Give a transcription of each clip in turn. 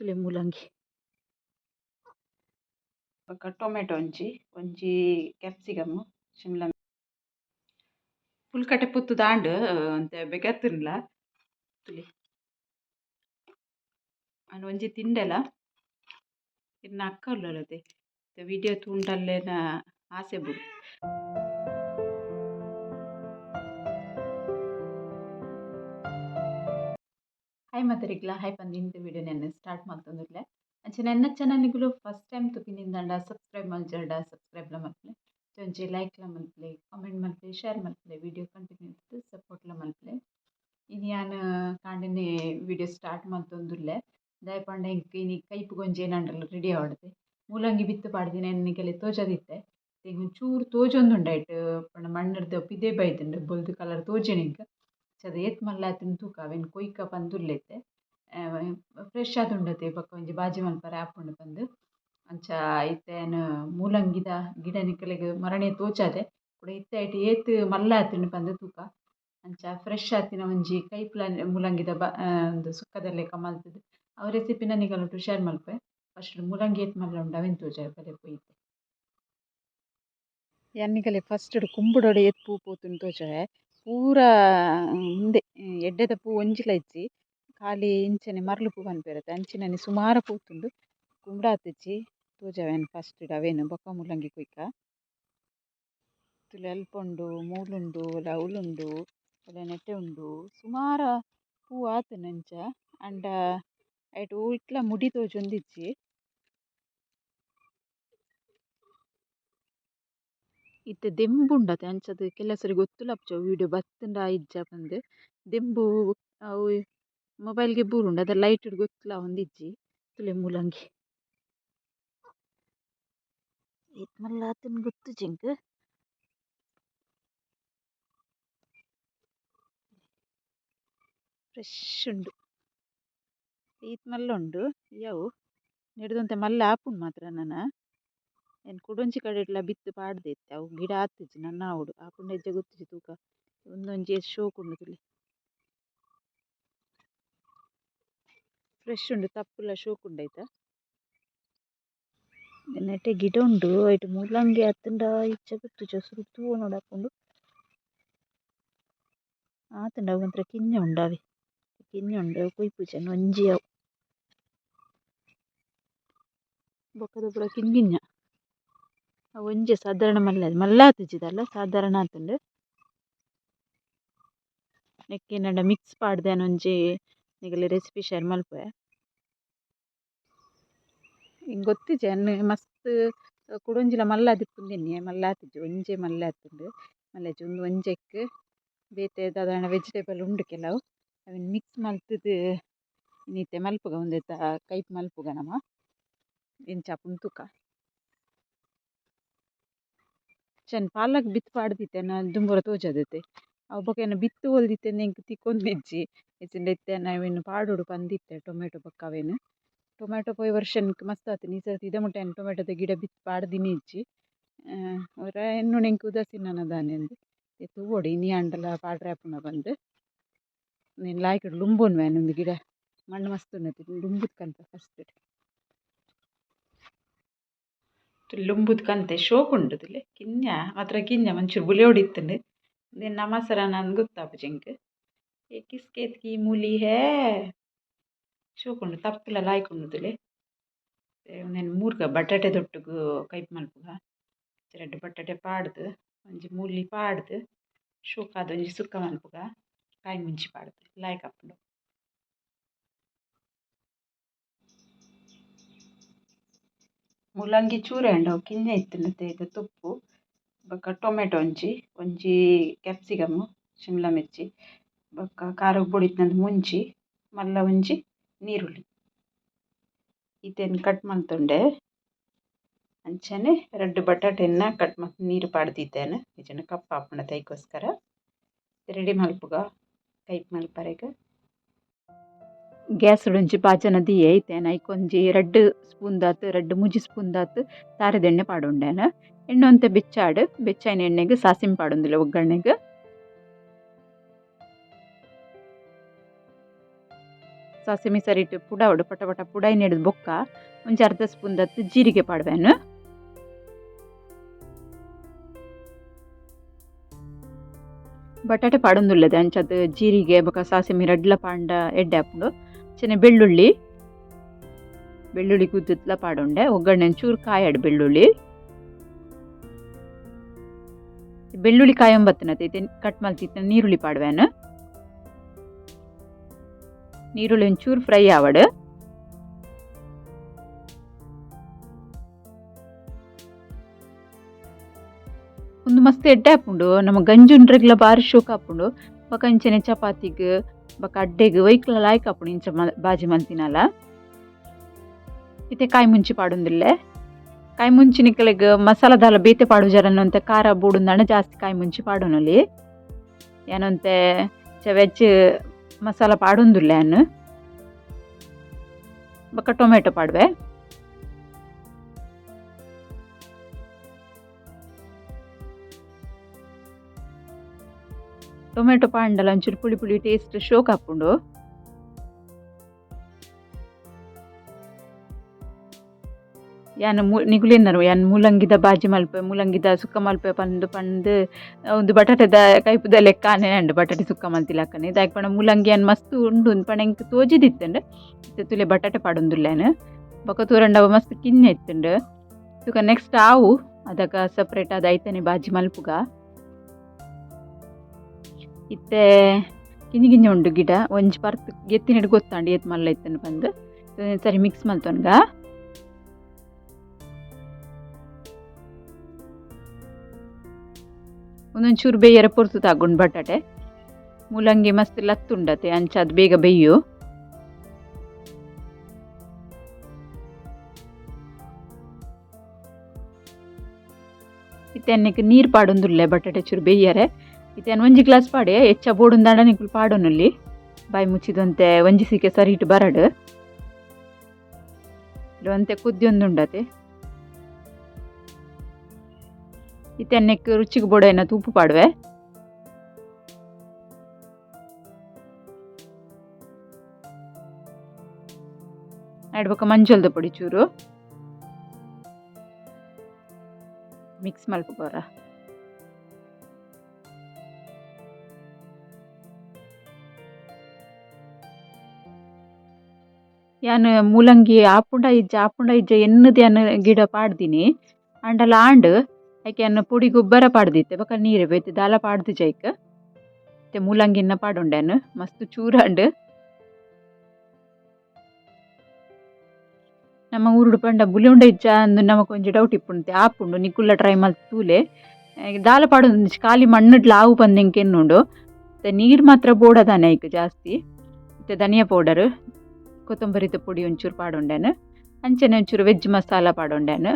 ತುಲೆ ಮೂಲಂಗಿ ಬೊಕ ಟೊಮೆಟೊ ಒಂಜಿ ಒಂಜಿ ಕ್ಯಾಪ್ಸಿಕಮ್ ಶಿಮ್ಲ ಪುಲ್ಕಟೆ ಪುತ್ತು ದಾಂಡ್ ಅಂತೆ ಬೆಗತ್ತುನ್ಲ ತುಲೆ ಆಂಡ ಒಂಜಿ ತಿಂಡೆಲ ಇರ್ನ ಅಕ್ಕ ಉಲ್ಲಲತೆ ವಿಡಿಯೋ ತೂಂಡಲ್ಲೆನ ಆಸೆ ಬುಡು ಹಾಯ್ ಮಾತರಿಗ್ಲ ಹಾಯ್ ಪಂದಿ ಇಂದು ವಿಡಿಯೋ ನೆನ್ನೆ ಸ್ಟಾರ್ಟ್ ಮಲ್ತೊಂದುಲ್ಲೆ ಅಂಚನೆ ಎನ್ನ ಚಾನಲ್ನಿಗುಲು ಫಸ್ಟ್ ಟೈಮ್ ತುಪಿನಿಂದಾಂಡ ಸಬ್ಸ್ಕ್ರೈಬ್ ಮಲ್ಜರ್ಡ ಸಬ್ಸ್ಕ್ರೈಬ್ಲ ಮಲ್ಪಲೆ ಲೈಕ್ ಲೈಕ್ಲ ಮಲ್ಪಲೆ ಕಾಮೆಂಟ್ ಮಲ್ಪಲೆ ಶೇರ್ ಮಲ್ಪಲೆ ವಿಡಿಯೋ ಕಂಟಿನ್ಯೂ ಸಪೋರ್ಟ್ ಸಪೋರ್ಟ್ಲ ಮಲ್ಪಲೆ ಇನಿ ಯಾನು ಕಾಂಡೆನೆ ವಿಡಿಯೋ ಸ್ಟಾರ್ಟ್ ಮಲ್ತೊಂದುಲ್ಲೆ ದಾಯೆ ಪಂಡ ಎಂಕ್ ಇನಿ ಕೈಪ್ ಗೊಂಜೇನಂಡಲ ರೆಡಿ ಆವಡ್ದೆ ಮೂಲಂಗಿ ಬಿತ್ತು ಪಾಡ್ದಿನ ಎನ್ನಿಗೆಲೆ ತೋಜದಿತ್ತೆ ಒಂಚೂರು ತೋಜೊಂದುಂಡಾಯ್ಟ್ ಪಂಡ ಮಣ್ಣರ್ದ ಪಿದೆ ಬೈದ್ಂಡ್ ಬೊಲ್ದು ಕಲರ್ ತೋಜೆನಿಂಕ್ ಚಾದ್ ಏತ್ ಮಲ್ಲಾತಿನ ತೂಕ, ಅವೆನ್ ಕೊಯ್ಕ ಪಂದುಲ್ಲೆತೆ ಫ್ರೆಶ್ ಆದುಂಡತೆ ಬೊಕ ಒಂಜಿ ಬಾಜಿ ಮಲ್ಪರೆ ಆಪುಂಡು ಪಂದ್. ಅಂಚ ಇತ್ತೆನ್ ಮೂಲಂಗಿದ ಗಿಡ ನಿಕಲೆಗ್ ಮರಣೆ ತೋಜಾದೆ ಇತ್ತೆ ಐಟ್ ಏತ್ ಮಲ್ಲಾತಿಂಡ್ ಪಂದ್ ತೂಕ. ಅಂಚ ಫ್ರೆಶ್ ಆತಿನ ಒಂಜಿ ಕೈಪ್ಲ ಮೂಲಂಗಿದ ಬ ಉಂದು ಸುಕ್ಕದ ಲೆಕ್ಕ ಮಲ್ತುದು ಅವು ರೆಸಿಪಿನ ನಿಕುಲುಟ್ ಶೇರ್ ಮಲ್ಪೆ. ಫಸ್ಟ್ ಮೂಲಂಗಿ ಏತ್ ಮಲ್ಲ ಉಂಡು, ಅವೆನ್ ತೋಜಾವೆ ಪದೆ ಪೋಯಿತ್ತೆ ಯಾನ್ನಿಕಲೆ ಫಸ್ಟ್ ಕುಂಬುಡೊಡೆ ಏತ್ ಪೂ ಪೋತುಂಡು ತೋಜಾವೆ ಪೂರ ಉಂದೆ ಎಡ್ಡೆದ ಪೂ ಒಂಜಿಲ ಇಜ್ಜಿ ಖಾಲಿ ಇಂಚನೆ ಮರ್ಲು ಪೂ ಪನ್ಪೆರ್ ಅಂಚಿನನೆ ಸುಮಾರು ಪೋತುಂಡು ಕುಂಬುಡಾತಿಜ್ಜಿ ತೋಜಾವೆನ್ ಫಸ್ಟ್ ಅವೆನ್ ಬೊಕ ಮೂಲಂಗಿ ಕುಯ್ಕ ತುಲೆ ಅಲ್ಪ ಉಂಡು ಮೂಲುಂಡು ಲೌಲುಂಡು ಬೊಕ ನೆಟೆ ಉಂಡು ಸುಮಾರ್ ಪೂ ಆತುಂಡು ಅಂಚ ಆಂಡ ಐಟ್ ಇಟ್ಲ ಮುಡಿ ತೋಜೊಂದಿಜ್ಜಿ ಇತ್ತೆ ದೆಂಬು ಉಂಡತೆ ಅಂಚಾದ್ ಕೆಲಸರಿ ಗೊತ್ತುಲಪ್ಪ ವಿಡಿಯೋ ಬತ್ತುಂಡ ಇಜ್ಜ ಪಂದ್ ದೆಂಬು ಅವು ಮೊಬೈಲ್ಗೆ ಬೂರುಂಡು. ಅದ ಲೈಟ್ ಡ್ ಗೊತ್ತುಲ ಒಂದಿಜ್ಜಿ ತುಲೆ ಮೂಲಂಗಿ. ಏತ್ ಮಲ್ಲ ಆತುಂಡು ಗೊತ್ತುಜಿ ಎಂಕ್ ಫ್ರೆಶ್ ಉಂಡು. ಈತ್ ಮಲ್ಲ ಉಂಡು. ಯಾವು? ನೆಡುದಂತೆ ಮಲ್ಲ ಆಪುಂಡು ಮಾತ್ರ ನನ. ಏನು ಕುಡೊಂಜಿ ಕಡೆಟ್ಲ ಬಿತ್ತು ಇತ್ತೆ. ಅವು ಗಿಡ ಆತಿಜ್ಜಿ ನನ್ನ ಆವೊಡು ಆಪುಂಡ ಇಜ್ಜ ಗೊತ್ತಿಜ್ಜಿ ತೂಕ. ಒಂದೊಂಜಿ ಎಷ್ಟು ಉಂಡು ತುಲೆ ಫ್ರೆಶ್ ಉಂಡು ತಪ್ಪುಲ ಶೋಕ್ ಉಂಡು ಐತ ನೆಟೆ ಗಿಡ ಉಂಡು ಐಟ್ ಮೂಲಂಗಿ ಆತುಂಡ ಇಜ್ಜ ಗೊತ್ತಿಜ್ಜಿ ಸುರು ತೂವೊನೋಡು ಆಪುಂಡು ಆತುಂಡು ಅವು ಒಂತ್ರ ಕಿನ್ನ ಉಂಡು ಅವೆ. ಕಿನ್ನ ಉಂಡು ಕುಯ್ಪುಜೆನ್ ಒಂಜಿ ಅವು. ಬೊಕ ಕಿನ್ಗಿನ್ನ. ಅವು ಒಂಜಿ ಸಾಧಾರಣ ಮಲ್ಲ ಮಲ್ಲ ಆತಿಜ್ಜಿದಲ್ಲ ಸಾಧಾರಣ ಆತುಂಡು. ನೆಕ್ಕೆನಂಡ ಮಿಕ್ಸ್ ಪಾಡ್ದೆ ಒಂಜಿ ನಿಕುಲು ರೆಸಿಪಿ ಶೇರ್ ಮಲ್ಪುವೆ. ಎಂಕ್ ಗೊತ್ತಿಜ್ಜಿ ಎನ್ನ ಮಸ್ತ್ ಕುಡೊಂಜಿಲ ಮಲ್ಲ ದಿಪ್ಪುಂದೆನ್ನೆ ಮಲ್ಲ ಆತಿಜ್ಜಿ ಒಂಜೆ ಮಲ್ಲ ಆತುಂಡು. ಮಲ್ಲ ಉಂದು ಒಂಜೆಕ್ ಬೇತೆ ದಾದಾರಣ ವೆಜಿಟೇಬಲ್ ಉಂಡು ಕೆಲವು. ಅವೆನ್ ಮಿಕ್ಸ್ ಮಲ್ತುದು ಇನ್ನಿತ್ತೆ ಮಲ್ಪುಗ ಉಂದೆತ ಕೈಪ್ ಮಲ್ಪುಗ ನಮ. ಎಂಚ ಆಪುಂಡು ತೂಕ ಅಂಚನೆ ಪಾಲಕ್ ಬಿತ್ತು ಪಾಡ್ದಿತ್ತೆನ ದುಂಬುರ ತೋಜಾದಿತ್ತೆ ಅವು ಬೊಕ ಬಿತ್ತು ಒಲ್ದಿತ್ತೆಂದು ಎಂಕ್ ತಿಕ್ಕೊಂದಿಜ್ಜಿ ಎಚ್ಚಿಂಡ ಇತ್ತೆನ ಅವೆನ್ ಪಾಡೊಡು ಪಂದಿತ್ತೆ ಟೊಮೆಟೊ ಬೊಕ ಅವೆನ್ ಟೊಮೆಟೊ ಪೋಯಿ ವರ್ಷ ಎನ್ಕ್ ಮಸ್ತ್ ಆತಿನಿ ಈ ಸರ್ತಿ ಇದ ಮುಟ ಟೊಮೆಟೊದ ಗಿಡ ಬಿತ್ತು ಇಜ್ಜಿ ಒರ ಎನ್ನೊಡು ಎಂಕ್ ಉದಾಸೀನನ ದಾನೆಂದು ತೂವೊಡು ಇನಿ ಆಂಡಲ ಪಾಡ್ರೆ ಆಪುಂಡ ಪಂದ್ ಲಾಯ್ಕುಡು ಲುಂಬುನು ವ್ಯಾನ್ ಉಂದು ಗಿಡ. ಮಣ್ಣು ಮಸ್ತ್ ಉನ್ನತಿ ಲುಂಬುದ್ ಕಂತ ಫಸ್ಟ್ ലുംബുദ് ಕಂತೆ ಶೋಕುಂಡುದುಲೆ ಕಿನ್ನ ಮಾತ್ರ ಕಿನ್ನ ಮಂಚೂರು ಬುಲೆ ಒಡಿತ್ತುಂಡು ಇಂದೆನ್ ನಮಸ್ಕಾರ ನಂದು ಗೊತ್ತಾಪುಜೆಂಕ್ ಏ ಕಿಸ್ಕೆತ್ ಕಿ ಮೂಲಿ ಹೇ? ಶೋಕುಂಡು ತಪ್ಪುಲ ಲಾಯ್ಕೊಂಡುದುಲೆ ಒಂದೆನ್ ಮೂರ್ಗ ಬಟಾಟೆ ತೊಟ್ಟುಗು ಕೈಪು ಮಲ್ಪುಗ. ರಡ್ಡ್ ಬಟಾಟೆ ಪಾಡ್ದ್, ಒಂಜಿ ಮೂಲಿ ಪಾಡ್ದ್, ಶೋಕಾದ್ ಒಂಜಿ ಸುಕ್ಕ ಮಲ್ಪುಗ. ಕಾಯಿ ಮುಂಚಿ ಪಾಡ್ದ್ ಲಾಯ್ಕ್ ಮೂಲಂಗಿ ಚೂರೆ ಉಂಡು ಅವು ಕಿನ್ನ ತೇದ ತುಪ್ಪು ಬೊಕ ಟೊಮೆಟೊ ಒಂಜಿ ಒಂಜಿ ಕ್ಯಾಪ್ಸಿಕಮ್ ಶಿಮ್ಲ ಮಿರ್ಚಿ ಬೊಕ ಖಾರದ ಪುಡಿ ಇತ್ತಿನಂದ್ ಮುಂಚಿ, ಮಲ್ಲ ಒಂಜಿ ನೀರುಳ್ಳಿ. ಇತೆನ್ ಕಟ್ ಮಲ್ತೊಂಡೆ ಅಂಚನೆ ರಡ್ಡ್ ಬಟಾಟೆನ್ನ ಕಟ್ ಮಂತ್ ನೀರು ಪಾಡ್ದಿತ್ತೇನೆ ಇಜ್ಜಿಂಡ ಕಪ್ಪ ಆಪುಂಡ ತೈಕೋಸ್ಕರ ರೆಡಿ ಮಲ್ಪುಗ ಕೈಪ್ ಮಲ್ಪರೆಗ್ ಗ್ಯಾಸ್ ಒಂಜಿ ಪಾಚನದಿ ಇತ್ತೆನ ಐಕೊಂಜಿ ರಡ್ಡ್ ಸ್ಪೂನ್ ದಾತ್ ರಡ್ಡ್ ಮೂಜಿ ಸ್ಪೂನ್ ದಾತ್ ತಾರೆದ ಎಣ್ಣೆ ಪಾಡೊಂಡೆನ. ಎಣ್ಣೆ ಒಂತೆ ಬೆಚ್ಚಾಡ್. ಬೆಚ್ಚಾಯಿನ ಎಣ್ಣೆಗ್ ಸಾಸಿಮ್ ಪಾಡೊಂದಿಲ್ಲ ಒಗ್ಗರಣೆಗ್. ಸಾಸಿಮಿ ಸರಿಟ್ ಪುಡವಡು ಪಟ ಪಟ ಪುಡಾಯಿ ನೆಡ್ದು ಬೊಕ್ಕ. ಒಂಜಿ ಅರ್ಧ ಸ್ಪೂನ್ ದತ್ತು ಜೀರಿಗೆ ಪಾಡ್ಬೇನು. ಬಟಾಟೆ ಪಾಡೊಂದುಲ್ಲದೆ ಅಂಚದ್ ಜೀರಿಗೆ, ಬೊಕ ಸಾಸಿಮಿ ರಡ್ಲ ಪಾಂಡ ಎಡ್ಡೆ ಹಾಪುಂಡು ಅಂಚನೆ ಬೆಳ್ಳುಳ್ಳಿ. ಬೆಳ್ಳುಳ್ಳಿ ಕುದ್ದುತ್ಲ ಪಾಡೊಂಡೆ. ಒಗ್ಗರಣೆ ಚೂರು ಕಾಯಡ್ ಬೆಳ್ಳುಳ್ಳಿ. ಬೆಳ್ಳುಳ್ಳಿ ಕಾಯಂಬತ್ತನತೆ ಇದು ಕಟ್ ಮಲ್ತಿತ್ತ ನೀರುಳ್ಳಿ ಪಾಡ್ವೇನು. ನೀರುಳ್ಳಿ ಒಂಚೂರು ಫ್ರೈ ಆವಡ್. ಒಂದು ಮಸ್ತ್ ಎಡ್ಡೆ ಹಾಪುಂಡು. ನಮ್ಮ ಗಂಜುಂಡ್ರೆಗ್ಲ ಬಾರಿ ಶೋಕ ಹಾಪುಂಡು. ಬೊಕ ಇಂಚನೆ ಚಪಾತಿಗ್ ಬೊಕ ಅಡ್ಡೆಗ್ ವೈಕ್ಲ ಲಾಯ್ಕ್ ಹಾಪುಂಡು ಇಂಚ ಬಾಜಿ ಮಲ್ತಿನಲ ಇತ್ತೆ ಕಾಯಿ ಮುಂಚಿ ಪಾಡೊಂದುಲ್ಲೆ ಕಾಯಿ ಮುಂಚಿ ನಿಕ್ಕಲೆಗ್ ಮಸಾಲ ದಾಲ ಬೇತೆ ಪಾಡು ಜರನ್ನು ಅಂತ ಖಾರ ಬೂಡುಂದಾಂಡ ಜಾಸ್ತಿ ಕಾಯಿ ಮುಂಚಿ ಪಾಡೋನಲ್ಲಿ ಏನಂತೆ ವೆಜ್ ಮಸಾಲ ಪಾಡೊಂದುಲ್ಲೆ ಏನು ಬೊಕ ಟೊಮೆಟೊ ಪಾಡ್ವೆ ಟೊಮೆಟೊ ಪಾಂಡಲ, ಒಂಚೂರು ಪುಳಿ ಪುಳಿ ಟೇಸ್ಟ್ ಶೋಕ್ ಹಾಪುಂಡು ಯಾನ್ ಮು, ನಿಗುಲಿನರು, ಯಾನ್ ಮೂಲಂಗಿದ ಬಾಜಿ ಮಲ್ಪೆ, ಮೂಲಂಗಿದ ಸುಕ್ಕ ಮಲ್ಪೆ ಪಂದ್ ಪಂದ್, ಒಂದು ಬಟಾಟೆದ ಕೈಪುದ ಲೆಕ್ಕ ಆನೆಂಡು ಬಟಾಟೆ ಸುಕ್ಕ ಮಲ್ತಿಲಕ್ಕನೆ ದಾಯಕ್ ಪಣ ಮೂಲಂಗಿ ಅನ್ ಮಸ್ತ್ ಉಂಡು ಪಣ ಎಂಕ್ ತೋಜಿದಿತ್ತಂಡು ತುಲೆ ಬಟಾಟೆ ಪಾಡೊಂದುಲ್ಲೇನು ಬೊಕ ತೂರಂಡವ ಮಸ್ತ್ ಕಿನ್ನೆ ಇತ್ತಂಡು. ಸುಕ ನೆಕ್ಸ್ಟ್ ಆವು ಅದಕ್ಕ ಸಪ್ರೇಟ್ ಆದ ಐತನೆ ಬಾಜಿ ಮಲ್ಪುಗ. ಇತ್ತೆ ಕಿನಿ ಕಿನಿ ಉಂಡು ಗಿಡ, ಒಂಜಿ ಪರ್ತ್ ಎತ್ತಿನಡು ಗೊತ್ತಾಂಡು ಏತ್ ಮಲ್ಲ ಇತ್ತನು ಬಂದು ಸರಿ ಮಿಕ್ಸ್ ಮಲ್ತೊನ್ಗ ಒಂದೊಂಚೂರು ಬೇಯರ ಪೊರ್ತು ತಗೊಂಡು ಬಟಾಟೆ. ಮೂಲಂಗಿ ಮಸ್ತ್ ಲತ್ತುಂಡತೆ, ಅಂಚ ಅದು ಬೇಗ ಬೇಯು. ಇತ್ತೆನ್ನಕ್ಕೆ ನೀರು ಪಾಡೊಂದುಲ್ಲೆ ಬಟಾಟೆ ಚೂರು ಬೇಯ್ಯರೆ ಇತ್ತೇನು ಒಂಜಿ ಗ್ಲಾಸ್ ಪಾಡೆ ಹೆಚ್ಚ ಬೋಡುಂದಾಂಡ ನಿಕ್ಕುಲು ಪಾಡೋನಲ್ಲಿ. ಬಾಯಿ ಮುಚ್ಚಿದಂತೆ ಒಂಜಿ ಸಿಕ್ಕೆ ಸರಿ ಇಟ್ಟು ಬರಡು. ಅಂತೆ ಕುದ್ದಿಯೊಂದುಂಡತೆ ನೆಕ್ ರುಚಿಗೆ ಬೋಡೆನ ತೂಪು ಪಾಡುವೆ. ಆಡ್ಬೇಕ ಮಂಜಲ್ದ ಪೊಡಿ ಚೂರು. ಮಿಕ್ಸ್ ಮಲ್ಪಬೋರ ಯಾನ್ ಮೂಲಂಗಿ ಆಪುಂಡ ಇಜ್ಜ ಆಪುಂಡ ಇಜ್ಜ ಎನ್ನದು ಯಾನ್ ಗಿಡ ಪಾಡ್ದಿನಿ. ಆಂಡಲ ಆಂಡ್ ಐಕ್ ಯಾನ್ ಪುಡಿ ಗೊಬ್ಬರ ಪಾಡ್ದಿತ್ತೆ ಬಕ ನೀರು ಬೇತೆ ದಾಲ ಪಾಡ್ದು ಜೈಕ. ಮತ್ತೆ ಮೂಲಂಗಿನ್ನ ಪಾಡೊಂಡ್ಯಾನ್ ಮಸ್ತ್ ಚೂರಾಂಡ್ ನಮ್ಮ ಊರುಡು ಪಂಡ ಬುಲಿಯುಂಡ ಇಜ್ಜ ಅಂದ್ ನಮಕ್ ಒಂಜಿ ಡೌಟ್ ಇಪ್ಪುಂಡು ಆಪುಂಡು ನಿಕುಲ್ಲ ಟ್ರೈ ಮಲ್ತ್ ತೂಲೆ. ದಾಲ ಪಾಡೊಂದು ಖಾಲಿ ಮಣ್ಣುಡ್ಲ ಆವು ಪಂದೆಂಕ್ ಎನ್ನುಂಡು ಮತ್ತೆ ನೀರ್ ಮಾತ್ರ ಬೋಡದಾನೆ ಐಕ್ ಜಾಸ್ತಿ. ಮತ್ತೆ ಧನಿಯಾ ಪೌಡರ್ ಕೊತ್ತಂಬರಿದ ಪುಡಿ ಒಂಚೂರು ಪಾಡೊಂಡ್ಯಾನ್ ಅಂಚನೆ ಒಂಚೂರು ವೆಜ್ ಮಸಾಲ ಪಾಡೊಂಡ್ಯಾನ್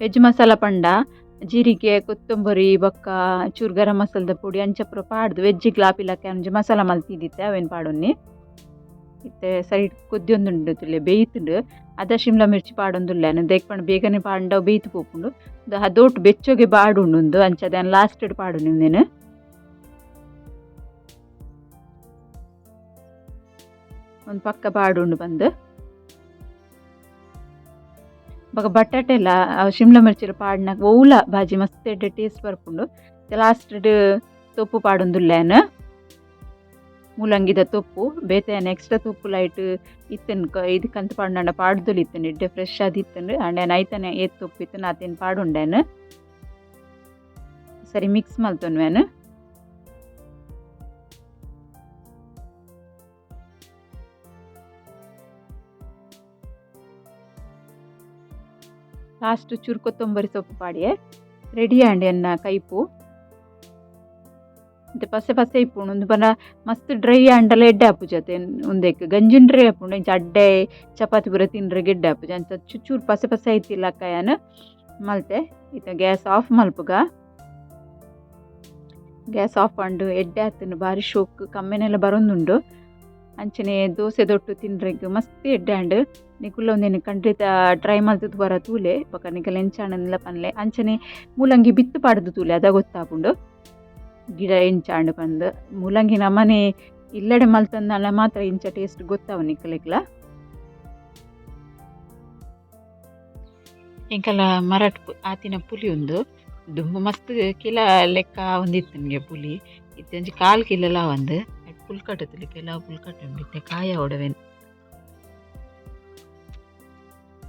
ವೆಜ್ ಮಸಾಲ ಪಂಡ, ಜೀರಿಗೆ, ಕೊತ್ತಂಬರಿ, ಬೊಕ್ಕ, ಚೂರು ಗರಂ ಮಸಾಲದ ಪುಡಿ, ಅಂಚ ಪೂರ ಪಾಡ್ದು ವೆಜ್ಜಿಗೆ ಲಾಪಿಲಕ್ಕೆ ಒಂಜಿ ಮಸಾಲ ಮಲ್ತಿದ್ದಿತ್ತೆ ಅವೇನು ಪಾಡೊನ್ನಿ. ಇತ್ತೆ ಸರಿ ಕುದ್ದಿಯೊಂದುಂಡು ತುಲೆ ಬೇಯ್ತುಂಡು, ಅದ ಶಿಮ್ಲಾ ಮಿರ್ಚಿ ಪಾಡೊಂದುಲ್ಲೆನ್ ದೇಕ್ಪಂಡ್ ಬೇಗನೆ ಪಾಂಡ ಬೇಯ್ತು ಪೋಪುಂಡು, ದ ಹದೋಟ್ ಬೆಚ್ಚೋಗೆ ಬಾಡುಂಡು ಅಂಚ ಲಾಸ್ಟ್ ಪಾಡು ನಿಂದೇನು ಒಂದು ಪಕ್ಕ ಬಾಡುಂಡು ಬಂದು. ಬೊಕ ಬಟಾಟೆಲ ಎಲ್ಲ ಶಿಮ್ಲಾ ಮಿರ್ಚಿಲ ಪಾಡ್ನಾಗ ಒವ್ಲ ಬಾಜಿ ಮಸ್ತ್ ಎಡ್ಡೆ ಟೇಸ್ಟ್ ಬರ್ಪುಂಡು ಲಾಸ್ಟ್ ತೊಪ್ಪು ಪಾಡೊಂದುಲ್ಲೇನ. ಮೂಲಂಗಿದ ತೊಪ್ಪು ಬೇತೆ ಎಕ್ಸ್ಟ್ರಾ ತುಪ್ಪು ಲೈಟ್ ಇತ್ತನ್ ಇದು ಕಂತು ಪಾಡ್ನಂಡ ಪಾಡ್ದೊಲಿ ಇತ್ತನ್, ಎಡ್ಡೆ ಫ್ರೆಶ್ ಆದ್ ಇತ್ತನ್ ಅಂಡೇನ್ ಐತನೆ ಏತ್ ತೊಪ್ಪು ಇತ್ತನ್ ಅದೇನ್ ಪಾಡುಂಡೇನು. ಸರಿ ಮಿಕ್ಸ್ ಮಲ್ತೊನ್ವೇನ್ ಲಾಸ್ಟ್ ಚೂರು ಕೊತ್ತಂಬರಿ ಸೊಪ್ಪು ಮಾಡಿ ರೆಡಿ ಆಂಡ್ ಎನ್ನ ಕೈಪು. ಮತ್ತೆ ಪಸೆ ಪಸೆ ಇಪ್ಪುಂಡು ಒಂದು ಬರ ಮಸ್ತ್ ಡ್ರೈ ಆಂಡಲ ಎಡ್ಡೆ ಹಾಪು ಜೊತೆ ಉಂದೆಕ್ ಗಂಜಿನ ಡ್ರೈ ಆಪುಂಡು ಇಂಚ ಅಡ್ಡೆ, ಚಪಾತಿ ಪೂರ ತಿನ್ರೆ ಗೆಡ್ಡೆ ಆಪುಜಿ ಅಂಚ ಚೂರು ಪಸೆ ಪಸೆ ಐತಿಲ್ಲ ಅಕ್ಕಯನ್ ಮಲ್ತೆ. ಇತ್ತ ಗ್ಯಾಸ್ ಆಫ್ ಮಲ್ಪುಗ. ಗ್ಯಾಸ್ ಆಫ್ ಪಂಡು ಎಡ್ಡೆ ಆತನು ಬಾರಿ ಶೋಕ್. ಕಮ್ಮಿನೆಲ್ಲ ಬರೊಂದುಂಡು. ಅಂಚನೆ ದೋಸೆ ದೊಟ್ಟು ತಿನ್ರೆಗ್ ಮಸ್ತ್ ಎಡ್ಡೆ ಆಂಡ್ ನಿಕುಲ್ಲ ಒಂದೇನು ಖಂಡಿತ ಟ್ರೈ ಮಲ್ತದು ಬರ ತೂಲೆ. ಬೊಕ ನಿಕಲ್ ಎಂಚಾಣನೆಲ್ಲ ಪನ್ಲೆ ಅಂಚನೆ ಮೂಲಂಗಿ ಬಿತ್ತು ಪಾಡ್ದು ತೂಲೆ, ಅದ ಗೊತ್ತಾಪುಂಡು ಗಿಡ ಇಂಚಾಂಡು ಬಂದು. ಮೂಲಂಗಿ ನಮ್ಮನೆ ಇಲ್ಲಡೆ ಮಲ್ತಂದಾಳ ಮಾತ್ರ ಇಂಚ ಟೇಸ್ಟ್ ಗೊತ್ತಾವ ನಿಕ್ಕಲಿಕ್ಲ ಇಂಕಲ? ಮರಟ್ ಆತಿನ ಪುಲಿ ಉಂದು ದುಂಬು ಮಸ್ತ್ ಕಿಲ ಲೆಕ್ಕ ಒಂದಿತ್ತು ನನಗೆ ಪುಲಿ. ಇತ್ತಂಜಿ ಕಾಲ್ ಕಿಲಲ ಒಂದು. ಪುಲ್ ತುಲಿ ಕೆಲವು ಪುಲ್ಕಟ್ ಉಂಡಿತ್ತೆ ಕಾಯ ಒಡವೆನ್.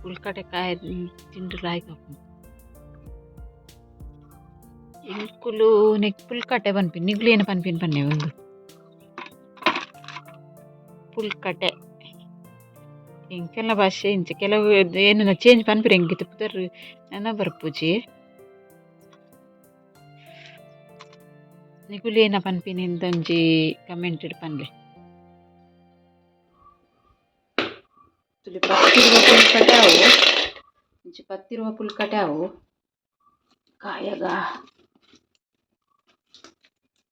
ಪುಲ್ಕಟೆ ಕಾಯ ತಿಂಡು ಲಾಯ್ಕ ಇಂಕುಲು ನೆಕ್ ಪುಲ್ಕಟೆ ಪನ್ಪಿನ್ ನಿಗ್ಲು ಏನು ಪನ್ಪಿನ್ ಪನ್ನೆ ಒಂದು ಪುಲ್ಕಟೆ ಇಂಕೆಲ್ಲ ಭಾಷೆ ಇಂಚ ಕೆಲವು ಏನನ್ನ ಚೇಂಜ್ ಪನ್ಪಿರಿ ಹೆಂಗಿತ್ತು ಪುದರ್ ನನ್ನ ಬರ್ಪುಜಿ ನಿಗುಲು ಏನ ಪನ್ಪಿನಿ ಒಂಜಿ ಕಮೆಂಟ್ ಇಡ್ ಪನ್ಲೆ ಪುಲ್ಕಟೆ ಅವು ಇಂಚಿ ಪತ್ತಿರುವ ಪುಲ್ಕಟೆ ಅವು ಕಾಯಗ.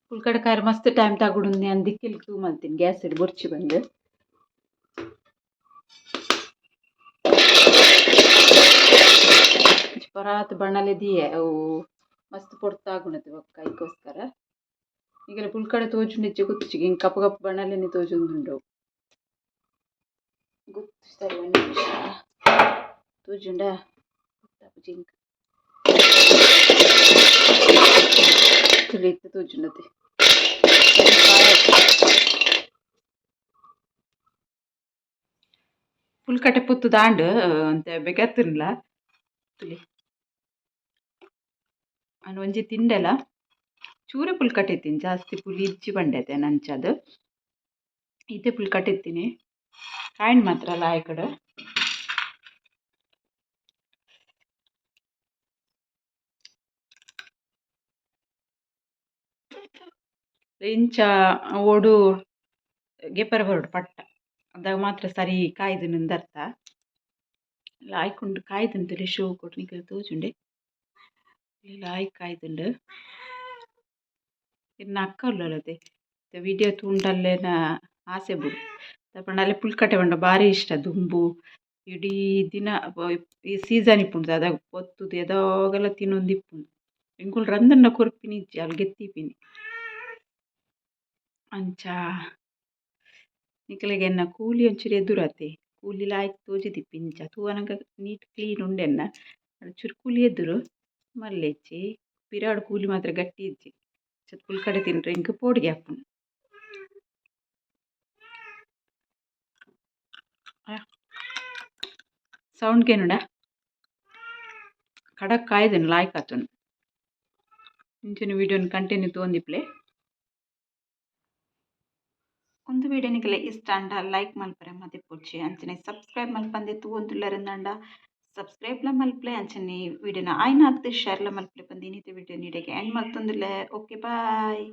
ಪುಲ್ಕಟೆ ಕಾಯರ್ ಮಸ್ತ್ ಟೈಮ್ ತಗೊಂಡು ಅಂದ್ ದಿಕ್ಕಿಲ್ ತೂ ಮಲ್ತೀನಿ ಗ್ಯಾಸ್ ಇಡ್ ಬುರ್ಚಿ ಬಂದು. ಪರಾತ್ ಬಣ್ಣಲೆ ದಿಯೆ ಅವು ಮಸ್ತ್ ಪೊರ್ತಾಗುಣತೆ ಬೊಕ್ಕ ಕೈಗೋಸ್ಕರ. ಈಗೆಲ್ಲ ಪುಲ್ಕಡೆ ತೋಜುಂಡು ಇಜ್ಜೆ ಗುತ್ತಿಗೆ. ಹಿಂಗೆ ಕಪ್ಪು ಕಪ್ಪು ಬಣ್ಣಲೆನೆ ತೋಜುಂದುಂಡು. ಗೊತ್ತು ಸರಿ ಒಂದು ನಿಮಿಷ ತೋಜುಂಡ ಗೊತ್ತಾಪುಜಿ ಇಂಕ ತುಳಿತು ತೋಜುಂಡತೆ ಪುಲ್ಕಟೆ ಪುತ್ತು ದಾಂಡ್ ಅಂತೆ ಬೆಗತ್ತಿರ್ಲ ತುಲಿ ಅನ್ನ ಒಂಜಿ ತಿಂಡೆಲ ಚೂರೆ ಪುಲ್ಕಟೆ ಇತ್ತೀನಿ ಜಾಸ್ತಿ ಪುಲಿ ಇಜ್ಜಿ ಬಂಡೈತೆ ನಂಚದು ಇತ್ತೆ ಪುಲ್ಕಟೆ ಇತ್ತೀನಿ ಕಾಯಿನ್ ಮಾತ್ರ ಲಾಯ್ಕಡ್ ಇಂಚ ಓಡು ಗೆಪ್ಪರ ಬರೋಡು ಪಟ್ಟ ಅದಾಗ ಮಾತ್ರ ಸರಿ ಕಾಯ್ದು ನಿಂದರ್ಥ ಲಾಯ್ಕೊಂಡು ಕಾಯ್ದಂತಲೆ ಶೋ ಕೊಟ್ಟು ನಿಕ್ಕ ತೋಜುಂಡೆ ಲಾಯ್ ಕಾಯ್ದುಂಡು ಇನ್ನು ಅಕ್ಕ ಉಳ್ಳಲತೆ ವಿಡಿಯೋ ತೂಂಡಲ್ಲೇನ ಆಸೆ ಬುಡು ತಪಂಡಲ್ಲಿ ಪುಲ್ಕಟೆ ಪಂಡ ಭಾರಿ ಇಷ್ಟ ದುಂಬು ಇಡೀ ದಿನ ಪ- ಈ ಸೀಸನ್ ಇಪ್ಪುಂಡು ಅದಾಗ ಪೊತ್ತುದು ಎದಾಗಲ ತಿನ್ನೊಂದು ಇಪ್ಪುಂಡು ಎಂಕುಲು ರಂದನ್ನ ಕೊರ್ಪಿನಿ ಇಜ್ಜಿ ಅಲ್ಲಿ ಗೆತ್ತಿಪಿನಿ ಅಂಚ ನಿಕಲೆಗೆ ಎನ್ನ ಕೂಲಿ ಒಂಚೂರು ಎದುರತೆ ಕೂಲಿ ಲಾಯ್ಕ್ ತೋಜಿದಿಪ್ಪಿ ಇಂಚ ತೂವನಗ ನೀಟ್ ಕ್ಲೀನ್ ಉಂಡೆನ್ನ ಅದು ಚೂರು ಕೂಲಿ ಎದುರು ಮಲ್ಲೆಚ್ಚಿ ಪಿರಾಡು ಕೂಲಿ ಮಾತ್ರ ಗಟ್ಟಿ ಇಜ್ಜಿ ಚತ್ ಪುಲ್ಕಡೆ ತಿನ್ರೆ ಇಂಕ ಪೋಡಿಗೆ ಹಾಪುಂಡು ಸೌಂಡ್ ನೋಡ. ಖಡಕ್ ಕಾಯ್ದೆನು ಲಾಯ್ಕ್ ಆತುಂಡು ಇಂಚಿನ ವಿಡಿಯೋನ ಕಂಟಿನ್ಯೂ ತೋಂದಿಪ್ಲೆ ಒಂದು ವಿಡಿಯೋ ನಿಕಲೆ ಇಷ್ಟ ಅಂಡ ಲೈಕ್ ಮಲ್ಪರೆ ಮತ್ತೆ ಪುಚ್ಚಿ ಅಂಚನೆ. ಸಬ್ಸ್ಕ್ರೈಬ್ ಮಲ್ಪಂದೆ ತೂವಂತುಳ್ಳರಿಂದಂಡ ಸಬ್ಸ್ಕ್ರೈಬ್ಲ ಮಲ್ಪಲೆ ಅಂಚನೆ ವಿಡಿಯೋನ ಆಯ್ನ ಆಗ್ತದೆ ಶೇರ್ಲ ಮಲ್ಪಲೆ ಬಂದು. ಇನ್ನಿತ ವಿಡಿಯೋ ನೀಡಿಗೆ ಎಂಡ್ ಮಲ್ತೊಂದುಲ್ಲೆ. Okay bye